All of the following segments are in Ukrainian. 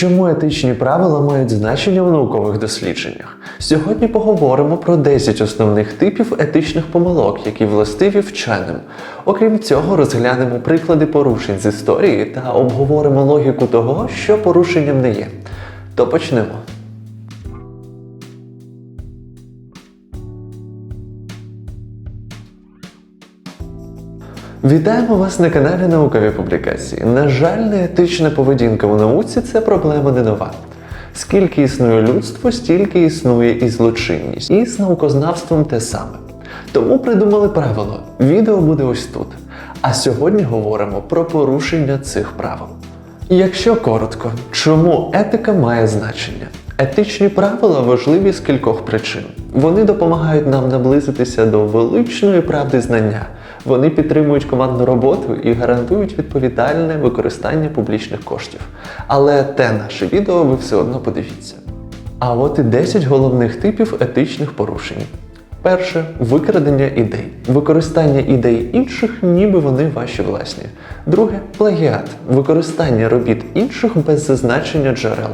Чому етичні правила мають значення в наукових дослідженнях? Сьогодні поговоримо про 10 основних типів етичних помилок, які властиві вченим. Окрім цього, розглянемо приклади порушень з історії та обговоримо логіку того, що порушенням не є. То почнемо. Вітаємо вас на каналі Наукові публікації. На жаль, неетична поведінка у науці це проблема не нова. Скільки існує людство, стільки існує і злочинність. І з наукознавством те саме. Тому придумали правило. Відео буде ось тут. А сьогодні говоримо про порушення цих правил. Якщо коротко, чому етика має значення? Етичні правила важливі з кількох причин. Вони допомагають нам наблизитися до величної правди знання. Вони підтримують командну роботу і гарантують відповідальне використання публічних коштів. Але те наше відео ви все одно подивіться. А от і 10 головних типів етичних порушень. Перше викрадення ідей, використання ідей інших, ніби вони ваші власні. Друге плагіат, використання робіт інших без зазначення джерел.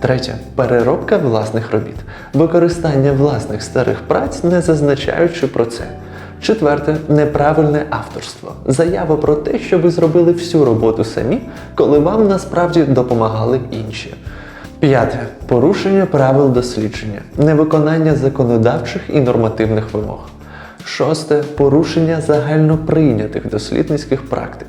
Третє переробка власних робіт, використання власних старих праць, не зазначаючи про це. Четверте неправильне авторство. Заява про те, що ви зробили всю роботу самі, коли вам насправді допомагали інші. П'яте порушення правил дослідження, невиконання законодавчих і нормативних вимог. Шосте порушення загальноприйнятих дослідницьких практик,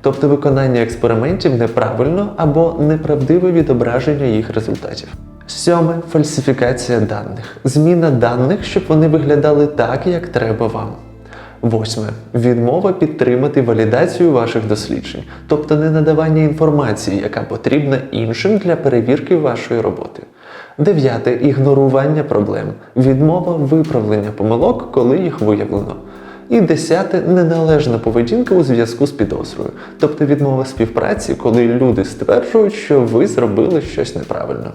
тобто виконання експериментів неправильно або неправдиве відображення їх результатів. Сьоме фальсифікація даних, зміна даних, щоб вони виглядали так, як треба вам. Восьме відмова підтримати валідацію ваших досліджень, тобто не надавання інформації, яка потрібна іншим для перевірки вашої роботи. Дев'яте ігнорування проблем, відмова виправлення помилок, коли їх виявлено. І десяте неналежна поведінка у зв'язку з підозрою, тобто відмова співпраці, коли люди стверджують, що ви зробили щось неправильно.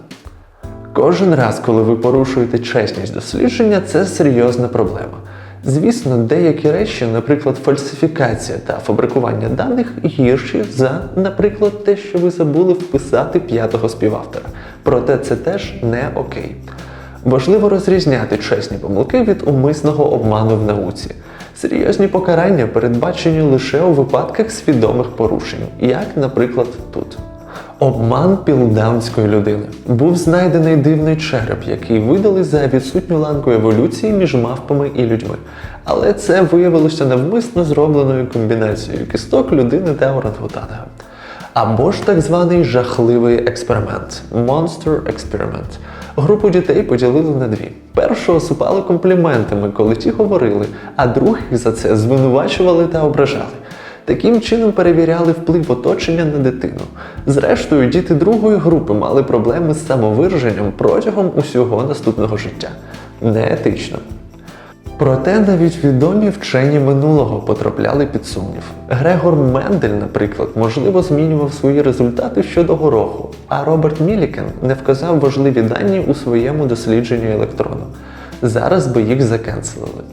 Кожен раз, коли ви порушуєте чесність дослідження, це серйозна проблема. Звісно, деякі речі, наприклад, фальсифікація та фабрикування даних, гірші за, наприклад, те, що ви забули вписати п'ятого співавтора. Проте це теж не окей. Важливо розрізняти чесні помилки від умисного обману в науці. Серйозні покарання передбачені лише у випадках свідомих порушень, як, наприклад, тут. Обман пілдаунської людини. Був знайдений дивний череп, який видали за відсутню ланку еволюції між мавпами і людьми. Але це виявилося навмисно зробленою комбінацією кісток людини та орангутана. Або ж так званий жахливий експеримент Monster Experiment. Групу дітей поділили на дві. Першу осипали компліментами, коли ті говорили, а других за це звинувачували та ображали. Таким чином перевіряли вплив оточення на дитину. Зрештою, діти другої групи мали проблеми з самовираженням протягом усього наступного життя. Неетично. Проте навіть відомі вчені минулого потрапляли під сумнів. Грегор Мендель, наприклад, можливо, змінював свої результати щодо гороху, а Роберт Мілікен не вказав важливі дані у своєму дослідженні електрону. Зараз би їх закенселили.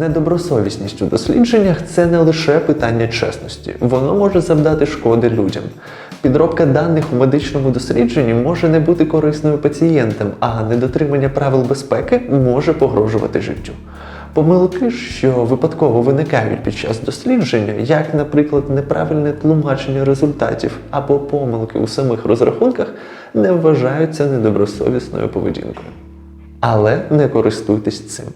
Недобросовісність у дослідженнях це не лише питання чесності, воно може завдати шкоди людям. Підробка даних у медичному дослідженні може не бути корисною пацієнтам, а недотримання правил безпеки може погрожувати життю. Помилки, що випадково виникають під час дослідження, як, наприклад, неправильне тлумачення результатів або помилки у самих розрахунках, не вважаються недобросовісною поведінкою. Але не користуйтесь цим.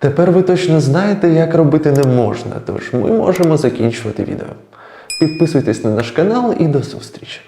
Тепер ви точно знаєте, як робити не можна, тож ми можемо закінчувати відео. Підписуйтесь на наш канал і до зустрічі!